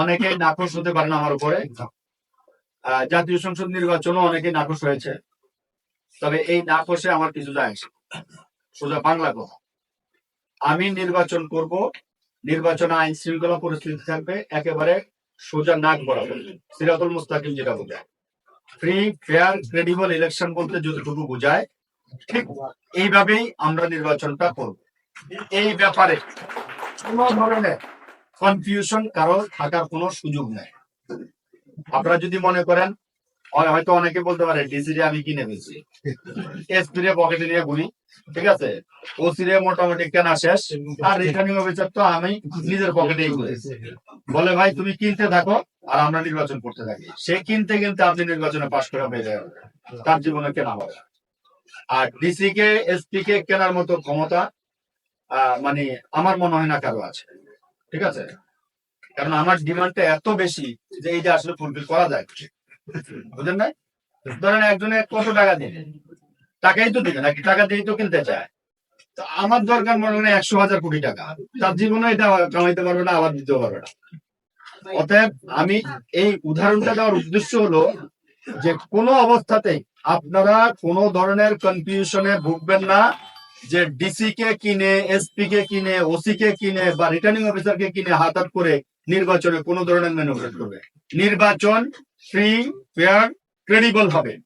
অনেকে নাকশ হতে পারেন আমার উপরে। জাতীয় সংসদ নির্বাচনও অনেকে নাকশ হয়েছে। তবে এই নাকশে আমার কিছু যায় না। সোজা বাংলা কথা। আমি নির্বাচন করব, নির্বাচনে আইন শৃঙ্খলা পরিস্থিতি থাকবে, একেবারে সোজা নাক বরাবর। সিরাতুল মুস্তাকিম যেটা বোঝায়। ফ্রি ফেয়ার ক্রেডিবল ইলেকশন বলতে যতটুকু বোঝায়, ঠিক এইভাবেই আমরা নির্বাচনটা করব। এই ব্যাপারে কোনো ধরনের কনফিউশন কারও থাকার কোনো সুযোগ নেই। আপনারা যদি মনে করেন হয়তো অনেকে বলতে পারে ডিসি আমি কিনে ফেলছি এসপি রে পকেটে নিয়ে ঘুরি ঠিক আছে? ওসি রে মোটামুটি কেনা শেষ, আর রিটার্নিং অফিসার তো আমি নিজের পকেটেই করেছি বলে, ভাই, তুমি কিনতে থাকো, আর আমরা নির্বাচন করতে থাকি। সে কিনতে কিনতে আপনি নির্বাচনে পাশ করে পেয়ে যাবেন। তার জীবনে কেনা হবে। আর ডিসি কে এসপি কে কেনার মতো ক্ষমতা মানে আমার মনে হয় না কারও আছে। ঠিক আছে? কারণ আমার ডিমান্ডটা এত বেশি যে এইটা আসলে ফুলফিল করা যায়। বুঝলেন না ধরেন একজনে কত টাকা দিবে? টাকাই তো দিবে, নাকি টাকা দিয়েই তো কিনতে চায়? তো আমার দরকার মনে হয় একশো হাজার কোটি টাকা। তার জীবনে এটা কামাইতে পারবে না, আবার দিতে পারবে না। অতএব আমি এই উদাহরণটা দেওয়ার উদ্দেশ্য হলো যে কোনো অবস্থাতেই আপনারা কোনো ধরনের কনফিউশনে ভুগবেন না। যে ডিসি কে কিনে এসপি কে কিনে ওসি কে কিনে বা রিটার্নিং অফিসার কে কিনে হাত হাত করে নির্বাচনে কোনো ধরনের ম্যানুভেট করবে। নির্বাচন ফ্রি ফেয়ার ক্রেডিবল হবে।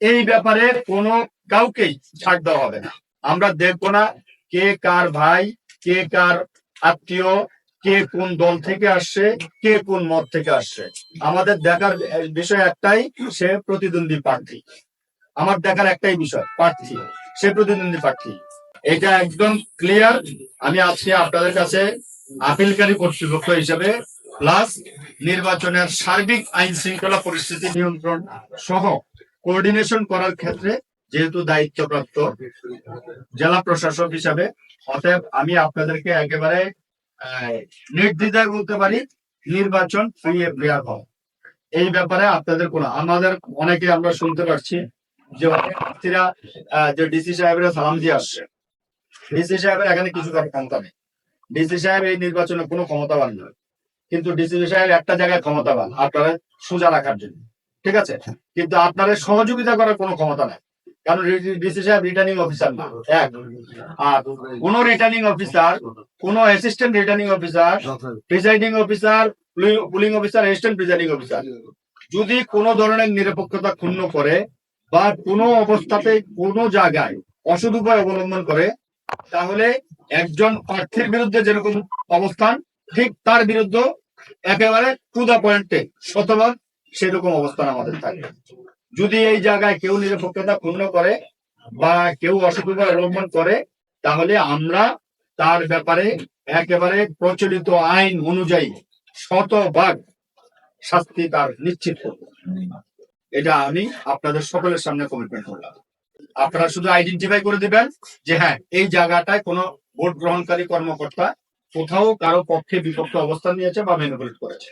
এই ব্যাপারে কোনো কাউকেই ছাড় দেওয়া হবে না। আমরা দেখব না কে কার ভাই, কে কার আত্মীয়, কে কোন দল থেকে আসছে, কে কোন মত থেকে আসছে। আমাদের দেখার বিষয় একটাই, সে প্রতিদ্বন্দ্বী প্রার্থী। আমার দেখার একটাই বিষয়, প্রার্থী। সে প্রতিদ্বন্দ্বী প্রার্থী। এটা একদম ক্লিয়ার আমি আজকে আপনাদের কাছে আপিলকারী কর্তৃপক্ষ হিসেবে প্লাস নির্বাচনের সার্বিক আইন শৃঙ্খলা পরিস্থিতি নিয়ন্ত্রণ সহ কোঅর্ডিনেশন করার ক্ষেত্রে যেহেতু দায়িত্বপ্রাপ্ত জেলা প্রশাসক হিসাবে, অতএব আমি আপনাদেরকে একেবারে নির্দ্বিধায় বলতে পারি, নির্বাচন এই ব্যাপারে আপনাদের কোনো, আমাদের অনেকে আমরা শুনতে পাচ্ছি যে অনেক প্রার্থীরা যে ডিসি সাহেবের সালাম দিয়ে আসছে। ডিসি সাহেবের এখানে কিছু ক্ষমতা নেই ডিসি সাহেব এই নির্বাচনে কোনো ক্ষমতাবান নয়। কিন্তু ডিসি সাহেব একটা জায়গায় ক্ষমতাবান, আপনারা সোজা রাখার জন্য। ঠিক আছে? কিন্তু আপনাদের সহযোগিতা করার কোনো ক্ষমতা নাই। কারণ ডিসি সাহেব রিটার্নিং অফিসার না। এক। আর কোন রিটার্নিং অফিসার কোন assistant returning officer presiding officer polling officer assistant presiding officer যদি কোনো ধরনের নিরপেক্ষতা ক্ষুণ্ণ করে বা কোনো অবস্থাতে কোনো জায়গায় অসৎ উপায় অবলম্বন করে তাহলে একজন প্রার্থীর বিরুদ্ধে যেরকম অবস্থান, ঠিক তার বিরুদ্ধে একেবারে টু দা পয়েন্টে শতভাগ সেরকম অবস্থান আমাদের থাকবে যদি এই জায়গায় কেউ নিরপেক্ষতা ক্ষুণ্ণ করে বা কেউ উপায় অবলম্বন করে, তাহলে আমরা তার ব্যাপারে একেবারে প্রচলিত আইন অনুযায়ী শতভাগ শাস্তি তার নিশ্চিত করব। এটা আমি আপনাদের সকলের সামনে কমিটমেন্ট করলাম। আপনারা শুধু আইডেন্টিফাই করে দেবেন যে হ্যাঁ এই জায়গাটায় কোনো ভোট গ্রহণকারী কর্মকর্তা কোথাও কারও পক্ষে বিপক্ষে অবস্থান নিয়েছে বা ম্যানিপুলেট করেছে।